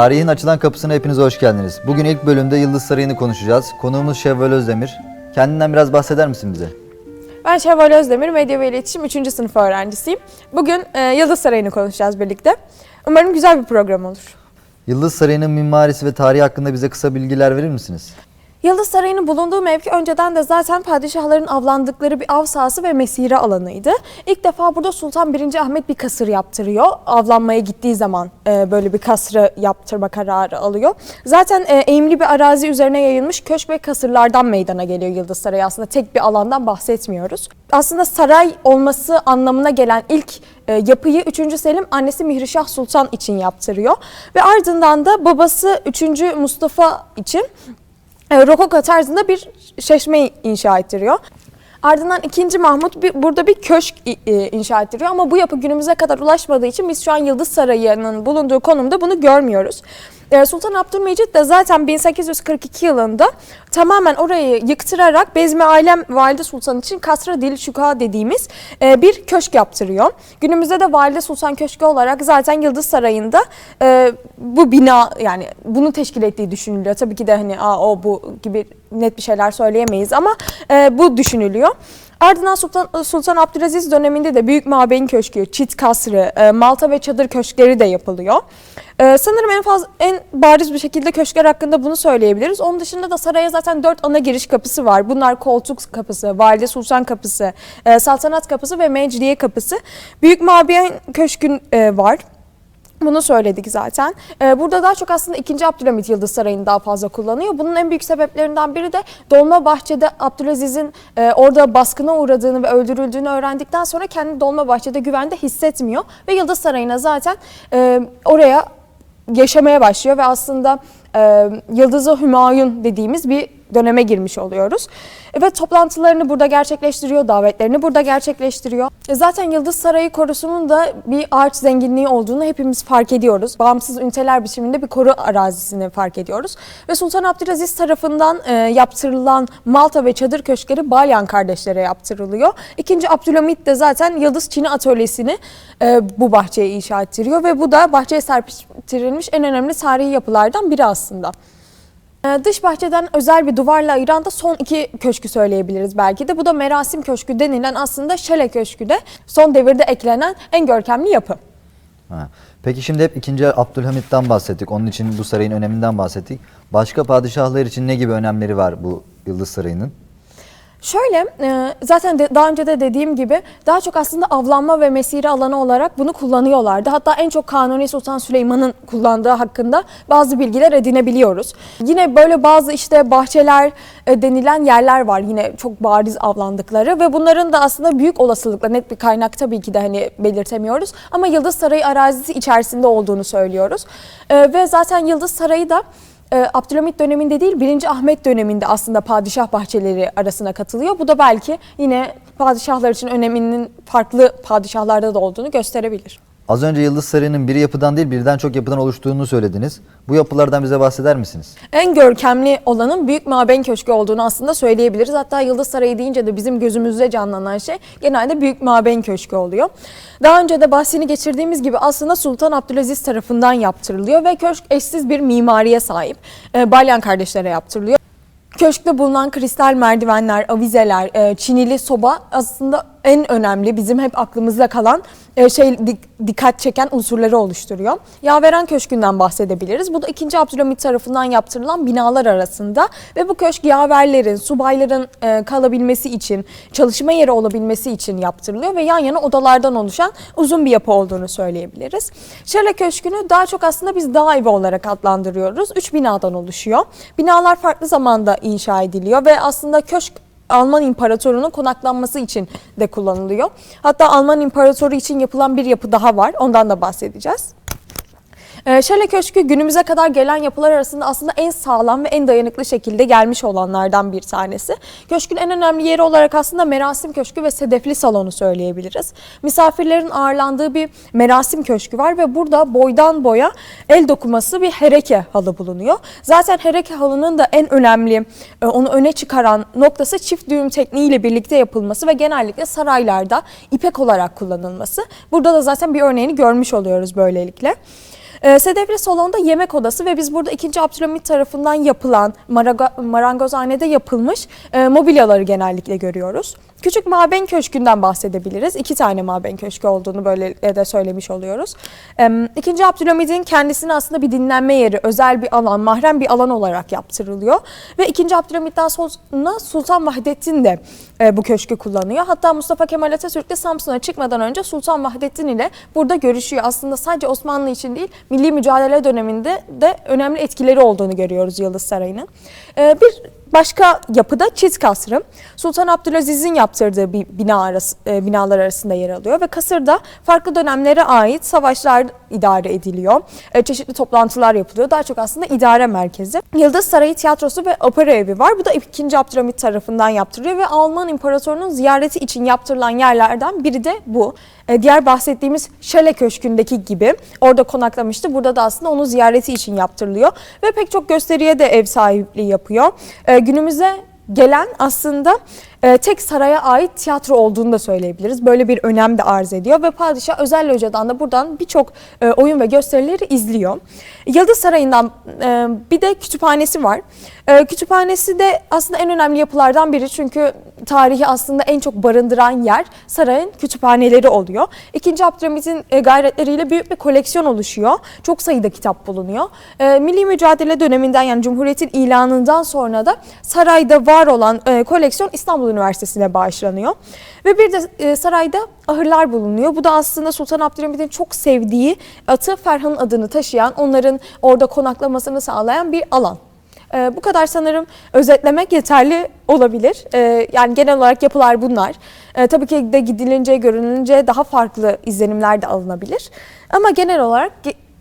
Tarihin açılan kapısına hepiniz hoş geldiniz. Bugün ilk bölümde Yıldız Sarayı'nı konuşacağız. Konuğumuz Şevval Özdemir. Kendinden biraz bahseder misin bize? Ben Şevval Özdemir, Medya ve İletişim 3. sınıf öğrencisiyim. Bugün e, Yıldız Sarayı'nı konuşacağız birlikte. Umarım güzel bir program olur. Yıldız Sarayı'nın mimarisi ve tarihi hakkında bize kısa bilgiler verir misiniz? Yıldız Sarayı'nın bulunduğu mevki önceden de zaten padişahların avlandıkları bir av sahası ve mesire alanıydı. İlk defa burada Sultan 1. Ahmet bir kasır yaptırıyor. Avlanmaya gittiği zaman e, böyle bir kasrı yaptırma kararı alıyor. Zaten e, eğimli bir arazi üzerine yayılmış köşk ve kasırlardan meydana geliyor Yıldız Sarayı. Aslında tek bir alandan bahsetmiyoruz. Aslında saray olması anlamına gelen ilk e, yapıyı 3. Selim annesi Mihrişah Sultan için yaptırıyor. Ve ardından da babası 3. Mustafa için e, Rokoko tarzında bir çeşme inşa ettiriyor. Ardından 2. Mahmut bir, burada bir köşk e, inşa ettiriyor ama bu yapı günümüze kadar ulaşmadığı için biz şu an Yıldız Sarayı'nın bulunduğu konumda bunu görmüyoruz. E, Sultan Abdülmecit de zaten 1842 yılında tamamen orayı yıktırarak Bezmi Alem Valide Sultan için Kasra Dil Şuka dediğimiz e, bir köşk yaptırıyor. Günümüzde de Valide Sultan Köşkü olarak zaten Yıldız Sarayı'nda e, bu bina yani bunu teşkil ettiği düşünülüyor. Tabii ki de hani Aa, o bu gibi net bir şeyler söyleyemeyiz ama bu düşünülüyor. Ardından Sultan, Sultan Abdülaziz döneminde de Büyük Mabeyn Köşkü, Çit Kasrı, e, Malta ve Çadır Köşkleri de yapılıyor. E, sanırım en fazla en bariz bir şekilde köşkler hakkında bunu söyleyebiliriz. Onun dışında da saraya zaten dört ana giriş kapısı var. Bunlar Koltuk Kapısı, Valide Sultan Kapısı, e, Saltanat Kapısı ve Mecliye Kapısı. Büyük Mabeyn Köşkü e, var. Bunu söyledik zaten. Ee, burada daha çok aslında 2. Abdülhamit Yıldız Sarayı'nı daha fazla kullanıyor. Bunun en büyük sebeplerinden biri de Dolmabahçe'de Abdülaziz'in e, orada baskına uğradığını ve öldürüldüğünü öğrendikten sonra kendi Dolmabahçe'de güvende hissetmiyor. Ve Yıldız Sarayı'na zaten e, oraya yaşamaya başlıyor ve aslında e, Yıldızı Hümayun dediğimiz bir döneme girmiş oluyoruz. Ve toplantılarını burada gerçekleştiriyor, davetlerini burada gerçekleştiriyor. E, Zaten Yıldız Sarayı korusunun da bir ağaç zenginliği olduğunu hepimiz fark ediyoruz. Bağımsız üniteler biçiminde bir koru arazisini fark ediyoruz. Ve Sultan Abdülaziz tarafından e, yaptırılan Malta ve çadır köşkleri Balyan kardeşlere yaptırılıyor. İkinci Abdülhamit de zaten Yıldız Çini atölyesini e, bu bahçeye inşa ettiriyor ve bu da bahçeye serpiştirilmiş en önemli tarihi yapılardan biri aslında. Ee, Dış bahçeden özel bir duvarla ayıran da son iki köşkü söyleyebiliriz belki de. Bu da Merasim Köşkü denilen aslında Şele Köşkü de son devirde eklenen en görkemli yapı. Ha. Peki şimdi hep 2. Abdülhamit'ten bahsettik. Onun için bu sarayın öneminden bahsettik. Başka padişahlar için ne gibi önemleri var bu Yıldız Sarayı'nın? Şöyle e, zaten daha önce de dediğim gibi daha çok aslında avlanma ve mesire alanı olarak bunu kullanıyorlardı. Hatta en çok Kanuni Sultan Süleyman'ın kullandığı hakkında bazı bilgiler edinebiliyoruz. Yine böyle bazı işte bahçeler e, denilen yerler var yine çok bariz avlandıkları ve bunların da aslında büyük olasılıkla net bir kaynak tabii ki de hani belirtemiyoruz ama Yıldız Sarayı arazisi içerisinde olduğunu söylüyoruz. E, ve zaten Yıldız Sarayı da e, Abdülhamit döneminde değil 1. Ahmet döneminde aslında padişah bahçeleri arasına katılıyor. Bu da belki yine padişahlar için öneminin farklı padişahlarda da olduğunu gösterebilir. Az önce Yıldız Sarayı'nın bir yapıdan değil birden çok yapıdan oluştuğunu söylediniz. Bu yapılardan bize bahseder misiniz? En görkemli olanın Büyük Mabeyn Köşkü olduğunu aslında söyleyebiliriz. Hatta Yıldız Sarayı deyince de bizim gözümüzde canlanan şey genelde Büyük Mabeyn Köşkü oluyor. Daha önce de bahsini geçirdiğimiz gibi aslında Sultan Abdülaziz tarafından yaptırılıyor ve köşk eşsiz bir mimariye sahip. E, Balyan kardeşlere yaptırılıyor. Köşkte bulunan kristal merdivenler, avizeler, e, çinili soba aslında en önemli bizim hep aklımızda kalan e, şey dik- dikkat çeken unsurları oluşturuyor. Yaveren Köşkü'nden bahsedebiliriz. Bu da 2. Abdülhamit tarafından yaptırılan binalar arasında ve bu köşk yaverlerin, subayların e, kalabilmesi için, çalışma yeri olabilmesi için yaptırılıyor ve yan yana odalardan oluşan uzun bir yapı olduğunu söyleyebiliriz. Şale Köşkü'nü daha çok aslında biz dağ evi olarak adlandırıyoruz. Üç binadan oluşuyor. Binalar farklı zamanda inşa ediliyor ve aslında köşk Alman İmparatorunun konaklanması için de kullanılıyor. Hatta Alman İmparatoru için yapılan bir yapı daha var. Ondan da bahsedeceğiz. Şale Köşkü günümüze kadar gelen yapılar arasında aslında en sağlam ve en dayanıklı şekilde gelmiş olanlardan bir tanesi. Köşkün en önemli yeri olarak aslında Merasim Köşkü ve Sedefli Salonu söyleyebiliriz. Misafirlerin ağırlandığı bir Merasim Köşkü var ve burada boydan boya el dokuması bir hereke halı bulunuyor. Zaten hereke halının da en önemli, e, onu öne çıkaran noktası çift düğüm tekniğiyle birlikte yapılması ve genellikle saraylarda ipek olarak kullanılması. Burada da zaten bir örneğini görmüş oluyoruz böylelikle. E, Sedefli salonda yemek odası ve biz burada 2. Abdülhamit tarafından yapılan marangozhanede yapılmış e, mobilyaları genellikle görüyoruz. Küçük Maben Köşkü'nden bahsedebiliriz. İki tane Maben Köşkü olduğunu böyle de söylemiş oluyoruz. İkinci Abdülhamid'in kendisine aslında bir dinlenme yeri, özel bir alan, mahrem bir alan olarak yaptırılıyor. Ve ikinci Abdülhamid'den sonra Sultan Vahdettin de e, bu köşkü kullanıyor. Hatta Mustafa Kemal Atatürk de Samsun'a çıkmadan önce Sultan Vahdettin ile burada görüşüyor. Aslında sadece Osmanlı için değil, milli mücadele döneminde de önemli etkileri olduğunu görüyoruz Yıldız Sarayı'nın. Ee, bir Başka yapıda Çit Kasrı. Sultan Abdülaziz'in yaptırdığı bir bina arası, e, binalar arasında yer alıyor ve kasırda farklı dönemlere ait savaşlar idare ediliyor. E, çeşitli toplantılar yapılıyor. Daha çok aslında idare merkezi. Yıldız Sarayı Tiyatrosu ve Opera Evi var. Bu da 2. Abdülhamit tarafından yaptırılıyor ve Alman İmparatorunun ziyareti için yaptırılan yerlerden biri de bu. E, diğer bahsettiğimiz Şale Köşkü'ndeki gibi orada konaklamıştı. Burada da aslında onun ziyareti için yaptırılıyor ve pek çok gösteriye de ev sahipliği yapıyor. E, günümüze gelen aslında e, tek saraya ait tiyatro olduğunu da söyleyebiliriz. Böyle bir önem de arz ediyor ve padişah özel locadan da buradan birçok e, oyun ve gösterileri izliyor. Yıldız Sarayı'ndan e, bir de kütüphanesi var. E, kütüphanesi de aslında en önemli yapılardan biri çünkü tarihi aslında en çok barındıran yer sarayın kütüphaneleri oluyor. İkinci Abdülhamit'in gayretleriyle büyük bir koleksiyon oluşuyor. Çok sayıda kitap bulunuyor. Milli mücadele döneminden yani Cumhuriyet'in ilanından sonra da sarayda var olan koleksiyon İstanbul Üniversitesi'ne bağışlanıyor. Ve bir de e, sarayda ahırlar bulunuyor. Bu da aslında Sultan Abdülhamit'in çok sevdiği atı Ferhan'ın adını taşıyan, onların orada konaklamasını sağlayan bir alan. Ee, bu kadar sanırım özetlemek yeterli olabilir. Ee, yani genel olarak yapılar bunlar. Ee, tabii ki de gidilince, görününce daha farklı izlenimler de alınabilir. Ama genel olarak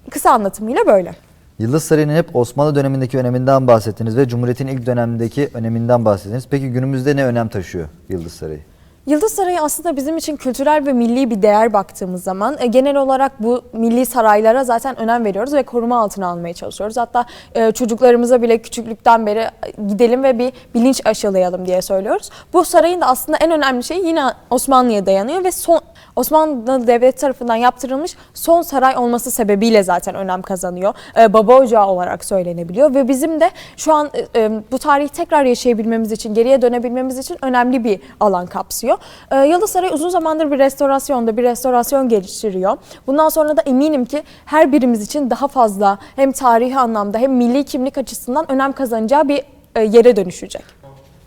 kısa anlatımıyla böyle. Yıldız Sarayı'nın hep Osmanlı dönemindeki öneminden bahsettiniz ve Cumhuriyet'in ilk dönemindeki öneminden bahsettiniz. Peki günümüzde ne önem taşıyor Yıldız Sarayı? Yıldız Sarayı aslında bizim için kültürel ve milli bir değer baktığımız zaman e, genel olarak bu milli saraylara zaten önem veriyoruz ve koruma altına almaya çalışıyoruz. Hatta e, çocuklarımıza bile küçüklükten beri e, gidelim ve bir bilinç aşılayalım diye söylüyoruz. Bu sarayın da aslında en önemli şeyi yine Osmanlı'ya dayanıyor ve son Osmanlı Devleti tarafından yaptırılmış son saray olması sebebiyle zaten önem kazanıyor. Ee, baba ocağı olarak söylenebiliyor ve bizim de şu an e, e, bu tarihi tekrar yaşayabilmemiz için, geriye dönebilmemiz için önemli bir alan kapsıyor. Ee, Yıldız Sarayı uzun zamandır bir restorasyonda, bir restorasyon geliştiriyor. Bundan sonra da eminim ki her birimiz için daha fazla hem tarihi anlamda hem milli kimlik açısından önem kazanacağı bir e, yere dönüşecek.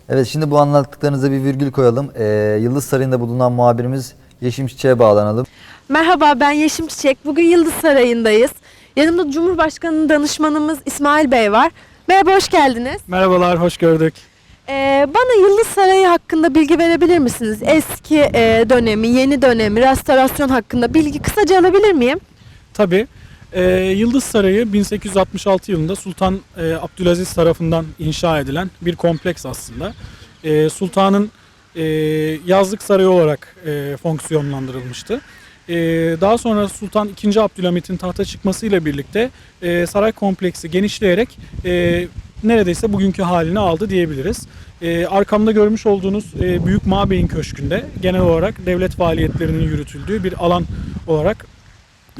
Evet şimdi bu anlattıklarınıza bir virgül koyalım. Ee, Yıldız Sarayı'nda bulunan muhabirimiz Yeşim Çiçek'e bağlanalım. Merhaba ben Yeşim Çiçek. Bugün Yıldız Sarayı'ndayız. Yanımda Cumhurbaşkanı danışmanımız İsmail Bey var. Merhaba hoş geldiniz. Merhabalar, hoş gördük. Ee, bana Yıldız Sarayı hakkında bilgi verebilir misiniz? Eski e, dönemi, yeni dönemi, restorasyon hakkında bilgi kısaca alabilir miyim? Tabii. e, Yıldız Sarayı 1866 yılında Sultan e, Abdülaziz tarafından inşa edilen bir kompleks aslında. E, Sultanın e, yazlık sarayı olarak e, fonksiyonlandırılmıştı. E, daha sonra Sultan II. Abdülhamit'in tahta çıkmasıyla birlikte e, saray kompleksi genişleyerek e, neredeyse bugünkü halini aldı diyebiliriz. E, arkamda görmüş olduğunuz e, Büyük Mabey'in Köşkü'nde genel olarak devlet faaliyetlerinin yürütüldüğü bir alan olarak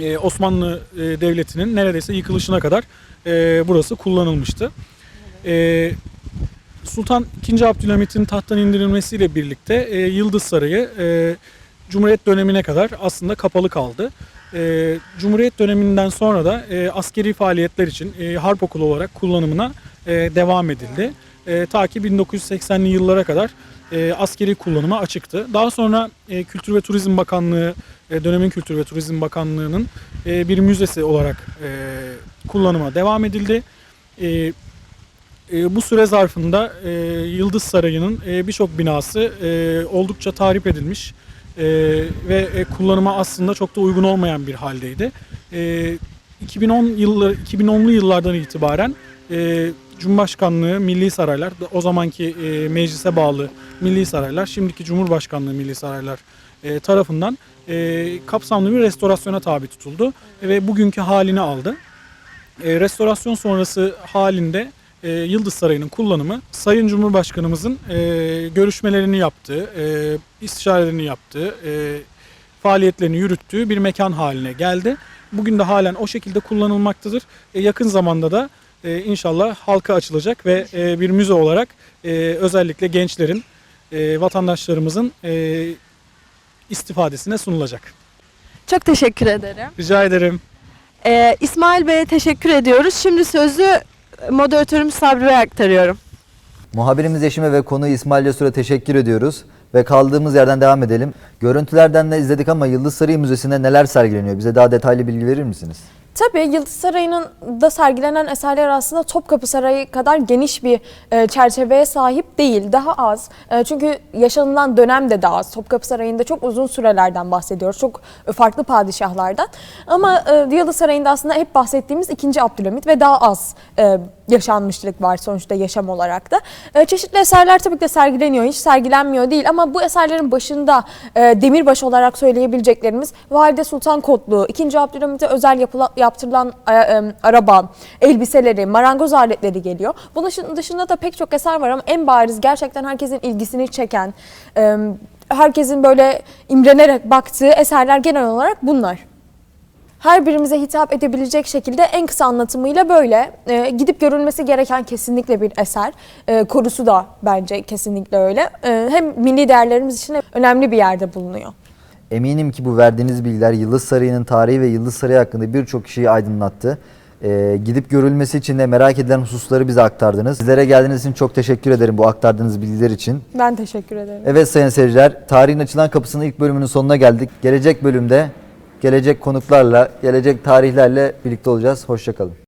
e, Osmanlı e, Devleti'nin neredeyse yıkılışına kadar e, burası kullanılmıştı. E, Sultan II. Abdülhamit'in tahttan indirilmesiyle birlikte e, Yıldız Sarayı e, Cumhuriyet dönemine kadar aslında kapalı kaldı. E, Cumhuriyet döneminden sonra da e, askeri faaliyetler için e, harp okulu olarak kullanımına e, devam edildi. E, ta ki 1980'li yıllara kadar e, askeri kullanıma açıktı. Daha sonra e, Kültür ve Turizm Bakanlığı, e, dönemin Kültür ve Turizm Bakanlığı'nın e, bir müzesi olarak e, kullanıma devam edildi. E, e, bu süre zarfında e, Yıldız Sarayı'nın e, birçok binası e, oldukça tahrip edilmiş e, ve e, kullanıma aslında çok da uygun olmayan bir haldeydi. E, 2010 yılları 2010'lu yıllardan itibaren e, Cumhurbaşkanlığı Milli Saraylar, o zamanki e, meclise bağlı Milli Saraylar, şimdiki Cumhurbaşkanlığı Milli Saraylar e, tarafından e, kapsamlı bir restorasyona tabi tutuldu ve bugünkü halini aldı. E, restorasyon sonrası halinde e, Yıldız Sarayı'nın kullanımı Sayın Cumhurbaşkanımızın e, görüşmelerini yaptığı, e, istişarelerini yaptığı, e, faaliyetlerini yürüttüğü bir mekan haline geldi. Bugün de halen o şekilde kullanılmaktadır. E, yakın zamanda da e, inşallah halka açılacak ve e, bir müze olarak e, özellikle gençlerin, e, vatandaşlarımızın e, istifadesine sunulacak. Çok teşekkür ederim. Rica ederim. Ee, İsmail Bey'e teşekkür ediyoruz. Şimdi sözü moderatörümüz Sabri Bey'e aktarıyorum. Muhabirimiz Yeşim'e ve konuğu İsmail Cesur'a teşekkür ediyoruz. Ve kaldığımız yerden devam edelim. Görüntülerden de izledik ama Yıldız Sarayı Müzesi'nde neler sergileniyor? Bize daha detaylı bilgi verir misiniz? Tabii Yıldız Sarayı'nın da sergilenen eserler aslında Topkapı Sarayı kadar geniş bir e, çerçeveye sahip değil. Daha az. E, çünkü yaşanılan dönem de daha az. Topkapı Sarayı'nda çok uzun sürelerden bahsediyoruz. Çok farklı padişahlardan. Ama e, Yıldız Sarayı'nda aslında hep bahsettiğimiz 2. Abdülhamit ve daha az yaşanmışlık var sonuçta yaşam olarak da. E, çeşitli eserler tabii ki de sergileniyor. Hiç sergilenmiyor değil ama bu eserlerin başında e, demirbaş olarak söyleyebileceklerimiz Valide Sultan Kotluğu, 2. Abdülhamit'e özel yapılan, yaptırılan e, e, araba, elbiseleri, marangoz aletleri geliyor. Bunun dışında da pek çok eser var ama en bariz gerçekten herkesin ilgisini çeken, e, herkesin böyle imrenerek baktığı eserler genel olarak bunlar her birimize hitap edebilecek şekilde en kısa anlatımıyla böyle e, gidip görülmesi gereken kesinlikle bir eser. E, korusu da bence kesinlikle öyle. E, hem milli değerlerimiz için önemli bir yerde bulunuyor. Eminim ki bu verdiğiniz bilgiler Yıldız Sarayı'nın tarihi ve Yıldız Sarayı hakkında birçok kişiyi aydınlattı. Ee, gidip görülmesi için de merak edilen hususları bize aktardınız. Sizlere geldiğiniz için çok teşekkür ederim bu aktardığınız bilgiler için. Ben teşekkür ederim. Evet sayın seyirciler, tarihin açılan kapısının ilk bölümünün sonuna geldik. Gelecek bölümde gelecek konuklarla, gelecek tarihlerle birlikte olacağız. Hoşçakalın.